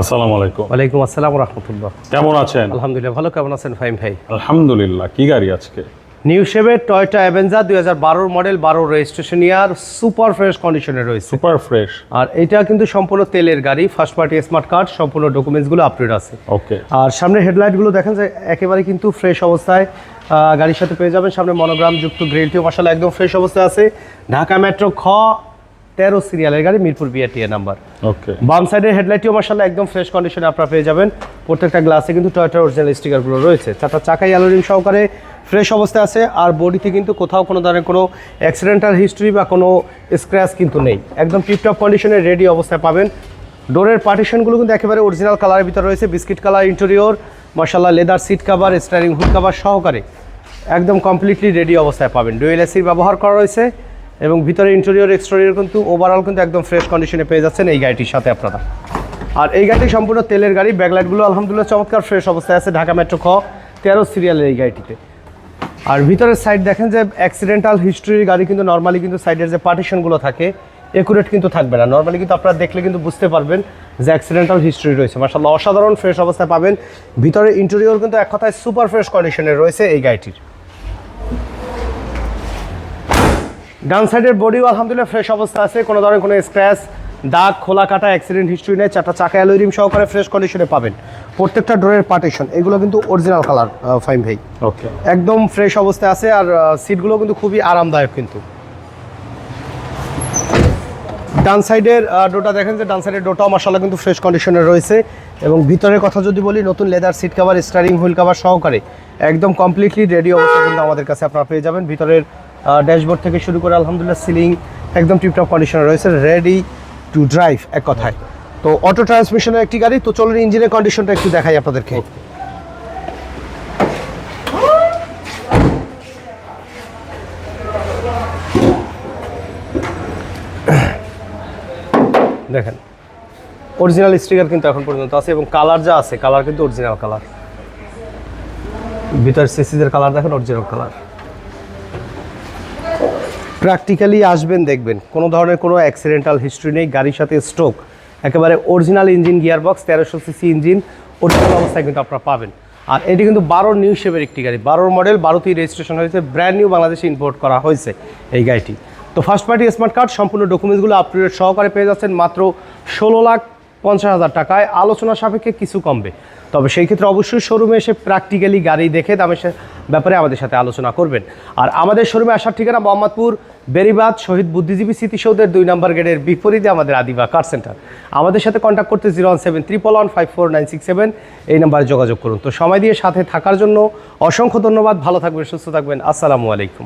আসসালামু আলাইকুম। ওয়ালাইকুম আসসালাম রহমতুল্লাহ। কেমন আছেন? আলহামদুলিল্লাহ ভালো কেমন আছেন ফাইম ভাই? আলহামদুলিল্লাহ কি গাড়ি আজকে? নিউ শেভের টয়টা অ্যাভেঞ্জার দুই হাজার বারোর মডেল বারো রেজিস্ট্রেশন ইয়ার সুপার ফ্রেশ কন্ডিশনে রয়েছে। সুপার ফ্রেশ আর এটা কিন্তু সম্পূর্ণ তেলের গাড়ি ফার্স্ট পার্টি স্মার্ট কার্ড সম্পূর্ণ ডকুমেন্টসগুলো আপডেট আছে। ওকে আর সামনের হেডলাইটগুলো দেখেন যে একেবারে কিন্তু ফ্রেশ অবস্থায় গাড়ির সাথে পেয়ে যাবেন। সামনে মনোগ্রাম যুক্ত গ্রিলটিও মশালা একদম ফ্রেশ অবস্থায় আছে। ঢাকা মেট্রো খ তেরো সিরিয়ালের গাড়ি মিরপুর বিআরটিএ নাম্বার ওকে বাম সাইডের হেডলাইটটিও মার্শাল্লাহ একদম ফ্রেশ কন্ডিশনে আপনারা পেয়ে যাবেন। প্রত্যেকটা গ্লাসে কিন্তু টয়টার অরিজিনাল স্টিকারগুলো রয়েছে। চারটা চাকাই অ্যালোরিং সহকারে ফ্রেশ অবস্থায় আছে আর বডিতে কিন্তু কোথাও কোনো ধরনের কোনো অ্যাক্সিডেন্টাল হিস্ট্রি বা কোনো স্ক্র্যাচ কিন্তু নেই। একদম টিপটপ কন্ডিশনে রেডি অবস্থায় পাবেন। ডোরের পার্টিশনগুলো কিন্তু একেবারে অরিজিনাল কালারের ভিতরে রয়েছে। বিস্কিট কালার ইন্টেরিয়র মার্শাল্লাহ leather seat cover steering hood cover সহকারে একদম কমপ্লিটলি রেডি অবস্থায় পাবেন। ডুয়েল এসির ব্যবহার করা রয়েছে। এবং ভিতরে ইন্টেরিয়র এক্সটেরিয়র কিন্তু ওভারঅল কিন্তু একদম ফ্রেশ কন্ডিশনে পেয়ে যাচ্ছেন এই গাড়িটির সাথে আপনারা। আর এই গাড়িটি সম্পূর্ণ তেলের গাড়ি ব্যাকলাইটগুলো আলহামদুলিল্লাহ চমৎকার ফ্রেশ অবস্থায় আছে ঢাকা মেট্রো খ তেরো সিরিয়ালের এই গাড়িটিতে। আর ভিতরের সাইড দেখেন যে অ্যাক্সিডেন্টাল হিস্ট্রির গাড়ি কিন্তু নর্মালি কিন্তু সাইডের যে পার্টিশনগুলো থাকে একুরেট কিন্তু থাকবে না। নর্মালি কিন্তু আপনারা দেখলে কিন্তু বুঝতে পারবেন যে অ্যাক্সিডেন্টাল হিস্ট্রি রয়েছে। মার্শাল্লাহ অসাধারণ ফ্রেশ অবস্থায় পাবেন। ভিতরে ইন্টেরিয়র কিন্তু এক কথায় সুপার ফ্রেশ কন্ডিশনে রয়েছে এই গাড়িটির। ডান সাইডের বডিও আলহামদুলিল্লাহ ফ্রেশ অবস্থা আছে। কোনো ধরনের কোনো স্ক্র্যাচ দাগ খোলা কাটা অ্যাক্সিডেন্ট হিস্ট্রি নেই। চারটা চাকা অ্যালোরিম সহকারে ফ্রেশ কন্ডিশনে পাবেন। প্রত্যেকটা ডোরের পার্টিশন এগুলো কিন্তু অরিজিনাল কালার ফাইম ভাই। ওকে একদম ফ্রেশ অবস্থায় আছে আর সিটগুলো কিন্তু খুবই আরামদায়ক কিন্তু। ডান সাইডের ডোটা দেখেন যে ডান সাইডের ডোটাও মাসাল্লাহ কিন্তু ফ্রেশ কন্ডিশনে রয়েছে। এবং ভিতরের কথা যদি বলি, নতুন leather seat cover steering wheel cover সহকারে একদম কমপ্লিটলি রেডি অবস্থা কিন্তু আমাদের কাছে আপনারা পেয়ে যাবেন। ভিতরের ড্যাশবোর্ড থেকে শুরু করে আলহামদুলিল্লাহ সিলিং একদম টিপটপ কন্ডিশনে রয়েছে রেডি টু ড্রাইভ এক কথায়। তো অটো ট্রান্সমিশনের একটি গাড়ি, তো চলুন ইঞ্জিনের কন্ডিশনটা একটু দেখাই আপনাদেরকে। দেখেন। অরিজিনাল স্টিকার কিন্তু এখন পর্যন্ত আছে এবং কালার যা আছে কালার কিন্তু অরিজিনাল কালার ভিতর সিসিদের কালার দেখেন অরিজিনাল কালার প্র্যাকটিক্যালি আসবেন, দেখবেন। কোনো ধরনের কোনো অ্যাক্সিডেন্টাল হিস্ট্রি নেই, গাড়ির সাথে স্ট্রোক একেবারে অরিজিনাল ইঞ্জিন গিয়ারবক্স তেরোশো সিসি ইঞ্জিন অরিজিনাল অবস্থায় কিন্তু আপনারা পাবেন। আর এটি কিন্তু বারোর নিউ শেপের একটি গাড়ি, বারোর মডেল বারোতেই রেজিস্ট্রেশন হয়েছে ব্র্যান্ড নিউ বাংলাদেশে ইম্পোর্ট করা হয়েছে এই গাড়িটি। তো ফার্স্ট পার্টি স্মার্ট কার্ড সম্পূর্ণ ডকুমেন্টসগুলো আপডেট সহকারে পেয়ে যাচ্ছেন মাত্র ষোলো লাখ পঞ্চাশ হাজার টাকায়। আলোচনা সাপেক্ষে কিছু কমবে। তবে সেই ক্ষেত্রে অবশ্যই শোরুমে এসে প্র্যাকটিক্যালি গাড়ি দেখে দামের ব্যাপারে আমাদের সাথে আলোচনা করবেন। আর আমাদের শোরুমে আসার ঠিকানা মোহাম্মদপুর বেরিবাদ শহীদ বুদ্ধিজীবী স্মৃতিসৌধের দুই নম্বর গেটের বিপরীতে আমাদের আদিবা কার সেন্টার আমাদের সাথে কন্ট্যাক্ট করতে zero one seven triple one five four nine six seven এই নাম্বারে যোগাযোগ করুন। তো সময় দিয়ে সাথে থাকার জন্য অসংখ্য ধন্যবাদ। ভালো থাকবেন, সুস্থ থাকবেন। আসসালামু আলাইকুম।